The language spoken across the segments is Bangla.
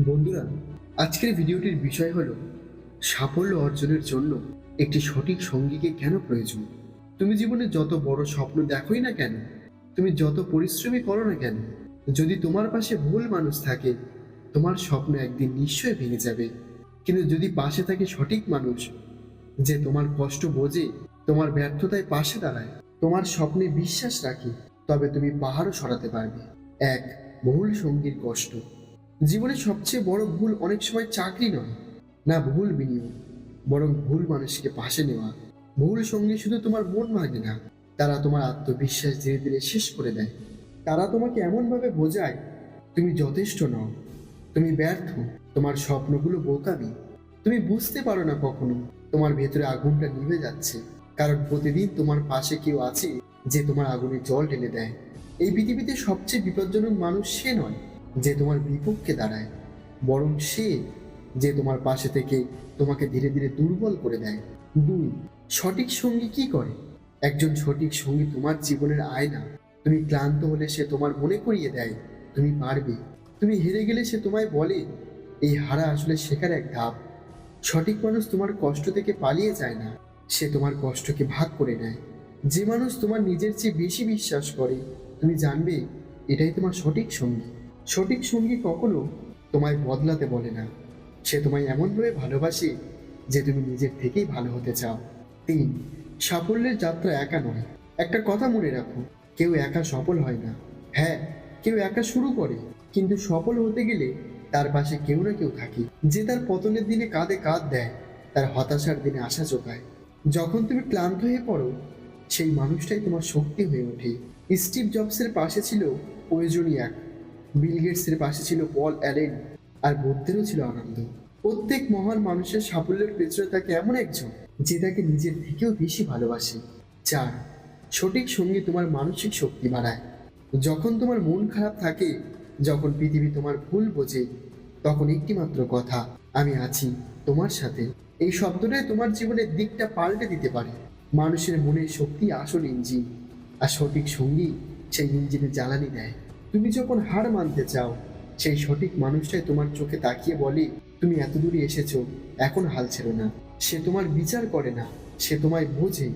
বন্ধুরা, আজকের ভিডিওটির বিষয় হলো সাফল্য অর্জনের জন্য একটি সঠিক সঙ্গীকে কেন প্রয়োজন? তুমি জীবনে যত বড় স্বপ্ন দেখোই না কেন? তুমি যত পরিশ্রমী করো না কেন? যদি তোমার পাশে ভুল মানুষ থাকে, তোমার স্বপ্ন একদিন নিশ্চয়ই ভেঙে যাবে। কিন্তু যদি পাশে থাকে সঠিক মানুষ, যে তোমার কষ্ট বোঝে, তোমার ব্যর্থতায় পাশে দাঁড়ায়, তোমার স্বপ্নে বিশ্বাস রাখে, তবে তুমি পাহাড়ও সরাতে পারবে। এক ভুল সঙ্গীর কষ্ট। জীবনে সবচেয়ে বড় ভুল অনেক সময় চাকরি নয়, না ভুল বিনিয়োগ, বরং ভুল মানুষকে পাশে নেওয়া। ভুল সঙ্গী শুধু তোমার মন ভাঙে না, তারা তোমার আত্মবিশ্বাস ধীরে ধীরে শেষ করে দেয়। তারা তোমাকে এমনভাবে বোঝায়, তুমি যথেষ্ট নও, তুমি ব্যর্থ, তোমার স্বপ্নগুলো বোকামি। তুমি বুঝতে পারো না কখনো, তোমার ভেতরে আগুনটা নিভে যাচ্ছে। কারণ প্রতিদিন তোমার পাশে কেউ আছে যে তোমার আগুনে জল ঢেলে দেয়। এই পৃথিবীতে সবচেয়ে বিপজ্জনক মানুষ সে নয় যে তোমার বিপক্ষে দাঁড়ায়, বরং সে যে তোমার পাশে থেকে তোমাকে ধীরে ধীরে দুর্বল করে দেয়। দুই, সঠিক সঙ্গী কি করে? একজন সঠিক সঙ্গী তোমার জীবনের আয়না। তুমি ক্লান্ত হলে সে তোমার মনে করিয়ে দেয়, তুমি পারবে। তুমি হেরে গেলে সে তোমায় বলে, এই হারা আসলে শেখার এক ধাপ। সঠিক মানুষ তোমার কষ্ট থেকে পালিয়ে যায় না। সে তোমার কষ্টকে ভাগ করে নেয়। যে মানুষ তোমার নিজের চেয়ে বেশি বিশ্বাস করে, তুমি জানবে, এটাই তোমার সঠিক সঙ্গী। সঠিক সঙ্গী কখনো তোমায় বদলাতে বলে না। সে তোমায় এমনভাবে ভালোবাসে যে তুমি নিজের থেকেই ভালো হতে চাও। তিন, সাফল্যের যাত্রা একা নয়। একটা কথা মনে রাখো, কেউ একা সফল হয় না। হ্যাঁ কেউ একা শুরু করে, কিন্তু সফল হতে গেলে তার পাশে কেউ না কেউ থাকে। যে তার পতনের দিনে কাঁধে কাঁধ দেয়, তার হতাশার দিনে আশা জোগায়। যখন তুমি ক্লান্ত হয়ে পড়ো, সেই মানুষটাই তোমার শক্তি হয়ে ওঠে। স্টিভ জবসের পাশে ছিল ওয়েজনিয়াক বিল গেটসের পাশে ছিল পল অ্যালেন, আর বুদ্ধেরও ছিল আনন্দ। প্রত্যেক মহান মানুষের সাফল্যের পেছনে থাকে এমন একজন যে তাকে নিজের থেকেও বেশি ভালোবাসে চার সঠিক সঙ্গী তোমার মানসিক শক্তি বাড়ায়। যখন তোমার মন খারাপ থাকে, যখন পৃথিবী তোমার ভুল বোঝে, তখন একটিমাত্র কথা, আমি আছি তোমার সাথে। এই শব্দটাই তোমার জীবনের দিকটা পাল্টে দিতে পারে। মানুষের মনের শক্তি আসল ইঞ্জিন, আর সঠিক সঙ্গী সেই ইঞ্জিনে জ্বালানি দেয়। তুমি যখন হার মানতে চাও, সেই সঠিক মানুষটাই তোমার চোখে তাকিয়ে বলে, তুমি এত দূরে এসেছ, এখন হাল ছেড়ো না। সে তোমার বিচার করে না, সে তোমায় বোঝে।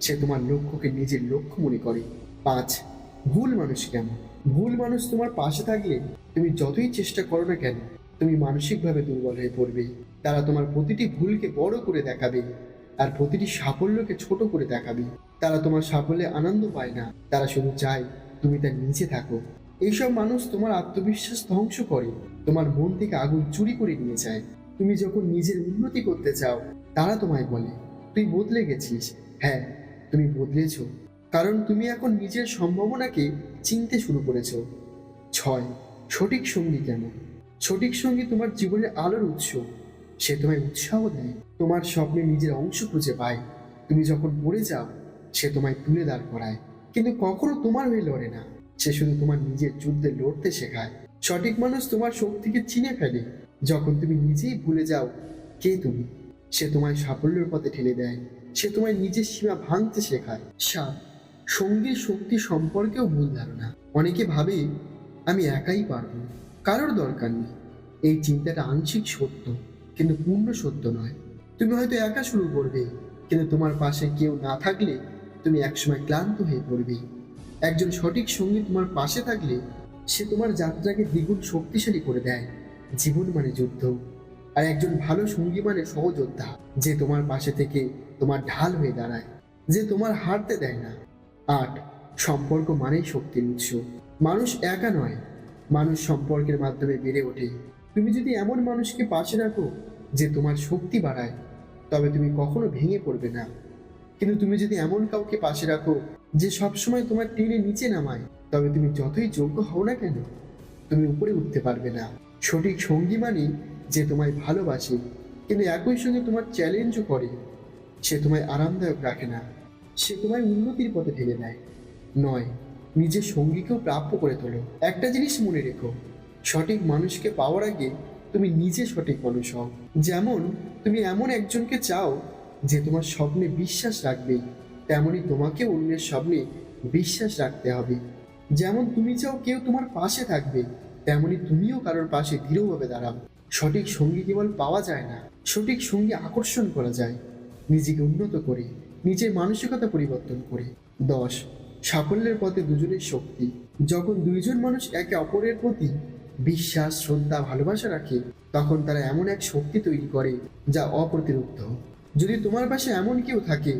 সে তোমার লক্ষ্যকে নিজের লক্ষ্য মনে করে। পাঁচ, ভুল মানুষ কেন? ভুল মানুষ তোমার পাশে থাকলে তুমি যতই চেষ্টা করো না কেন, তুমি মানসিকভাবে দুর্বল হয়ে পড়বে। তারা তোমার প্রতিটি ভুলকে বড় করে দেখাবে আর প্রতিটি সাফল্যকে ছোট করে দেখাবে। তারা তোমার সাফল্যে আনন্দ পায় না। তারা শুধু চায় তুমি তার নিচে থাকো। এইসব মানুষ তোমার আত্মবিশ্বাস ধ্বংস করে। তোমার মন থেকে আগুন চুরি করে নিয়ে যায়। তুমি যখন নিজের উন্নতি করতে চাও, তারা তোমায় বলে, তুই বদলে গেছিস। হ্যাঁ তুমি বদলেছ। কারণ তুমি এখন নিজের সম্ভাবনাকে চিনতে শুরু করেছ। ছয়, সঠিক সঙ্গী কেন? সঠিক সঙ্গী তোমার জীবনের আলোর উৎস। সে তোমায় উৎসাহ দেয়। তোমার স্বপ্নে নিজের অংশ খুঁজে পায়। তুমি যখন পড়ে যাও, সে তোমায় তুলে দাঁড় করায়। কিন্তু কখনো তোমার হয়ে লড়ে না। সে শুধু তোমার নিজের যুদ্ধে লড়তে শেখায়। সঠিক মানুষ তোমার শক্তিকে চিনে ফেলে। যখন তুমি নিজেই ভুলে যাও কে তুমি, সে তোমায় সাফল্যের পথে ঠেলে দেয়। সে তোমায় নিজের সীমা ভাঙতে শেখায়। সাত সঙ্গীর শক্তি সম্পর্কেও ভুল ধারণা। অনেকে ভাবে, আমি একাই পারব। কারোর দরকার নেই। এই চিন্তাটা আংশিক সত্য, কিন্তু পূর্ণ সত্য নয়। তুমি হয়তো একা শুরু করবে, কিন্তু তোমার পাশে কেউ না থাকলে তুমি একসময় ক্লান্ত হয়ে পড়বে একজন সঠিক সঙ্গী তোমার পাশে থাকলে সে তোমার যাত্রাকে দ্বিগুণ শক্তিশালী করে দেয়। জীবন মানে যুদ্ধ। আর একজন ভালো সঙ্গী মানে সহযোদ্ধা, যে তোমার পাশে থেকে তোমার ঢাল হয়ে দাঁড়ায়, যে তোমার হারতে দেয় না। আট, সম্পর্ক মানেই শক্তির উৎস। মানুষ একা নয়। মানুষ সম্পর্কের মাধ্যমে বেড়ে ওঠে। তুমি যদি এমন মানুষকে পাশে রাখো যে তোমার শক্তি বাড়ায়, তবে তুমি কখনো ভেঙে পড়বে না। কিন্তু তুমি যদি এমন কাউকে পাশে রাখো যে সবসময় তোমার টেনে নিচে নামায়, তবে তুমি যতই যোগ্য হও না কেন, তুমি উপরে উঠতে পারবে না। সঠিক সঙ্গী মানে যে তোমায় ভালোবাসে, কিন্তু একই সঙ্গে তোমার চ্যালেঞ্জও করে। সে তোমায় আরামদায়ক রাখে না। সে তোমায় উন্নতির পথে ঠেলে দেয়। নয়, নিজের সঙ্গীকেও প্রাপ্য করে তোলো। একটা জিনিস মনে রেখো, সঠিক মানুষকে পাওয়ার আগে তুমি নিজে সঠিক মানুষ হও। যেমন, তুমি এমন একজনকে চাও যে তোমার স্বপ্নে বিশ্বাস রাখবে, তেমনি তোমাকে অন্যের স্বপ্নে বিশ্বাস রাখতে হবে। যেমন তুমি চাও কেউ তোমার পাশে থাকবে, তেমনি তুমিও কারোর পাশে দৃঢ়ভাবে দাঁড়াও। সঠিক সঙ্গী কেবল পাওয়া যায় না, সঠিক সঙ্গী আকর্ষণ করা যায়। নিজেকে উন্নত করে, নিজের মানসিকতা পরিবর্তন করে। দশ, সাফল্যের পথে দুজনের শক্তি। যখন দুইজন মানুষ একে অপরের প্রতি বিশ্বাস, শ্রদ্ধা, ভালোবাসা রাখে, তখন তারা এমন এক শক্তি তৈরি করে যা অপ্রতিরুদ্ধ যদি তোমার পাশে এমন কেউ থাকে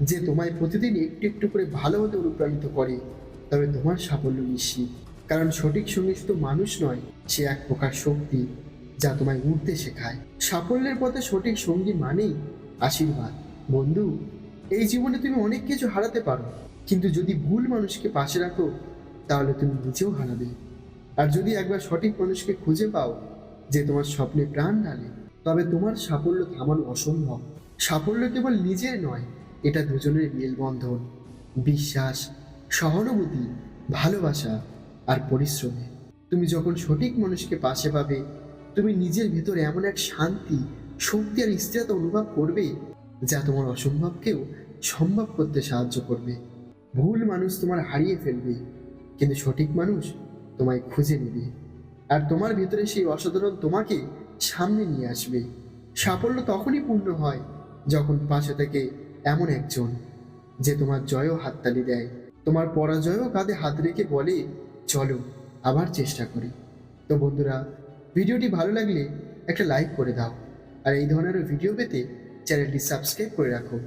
যে তোমায় প্রতিদিন একটু একটু করে ভালো হতে অনুপ্রাণিত করে, তবে তোমার সাফল্য নিশ্চিত। কারণ সঠিক সঙ্গী শুধু মানুষ নয়, সে এক প্রকার শক্তি যা তোমায় উঠতে শেখায়। সাফল্যের পথে সঠিক সঙ্গী মানেই আশীর্বাদ। বন্ধু, এই জীবনে তুমি অনেক কিছু হারাতে পারো, কিন্তু যদি ভুল মানুষকে পাশে রাখো, তাহলে তুমি নিজেও হারাবে। আর যদি একবার সঠিক মানুষকে খুঁজে পাও যে তোমার স্বপ্নে প্রাণ ঢালে, তবে তোমার সাফল্য থামানো অসম্ভব। সাফল্য কেবল নিজের নয়, এটা দুজনের মেলবন্ধন বিশ্বাস, সহানুভূতি, ভালোবাসা আর পরিশ্রমে। তুমি যখন সঠিক মানুষকে পাশে পাবে, তুমি নিজের ভেতরে এমন এক শান্তি, শক্তি আর স্থিরতা অনুভব করবে যা তোমার অসম্ভবকেও সম্ভব করতে সাহায্য করবে। ভুল মানুষ তোমার হারিয়ে ফেলবে, কিন্তু সঠিক মানুষ তোমায় খুঁজে নেবে আর তোমার ভেতরে সেই অসাধারণ তোমাকে সামনে নিয়ে আসবে। সাফল্য তখনই পূর্ণ হয় যখন পাশে থেকে এমন একজন যে তোমার জয়ও হাততালি দেয়, তোমার পরাজয়ও কাঁধে হাত রেখে বলে, চলো, আবার চেষ্টা করি। তো বন্ধুরা, ভিডিওটি ভালো লাগলে একটা লাইক করে দাও। আর এই ধরনের ভিডিও পেতে চ্যানেলটি সাবস্ক্রাইব করে রাখো।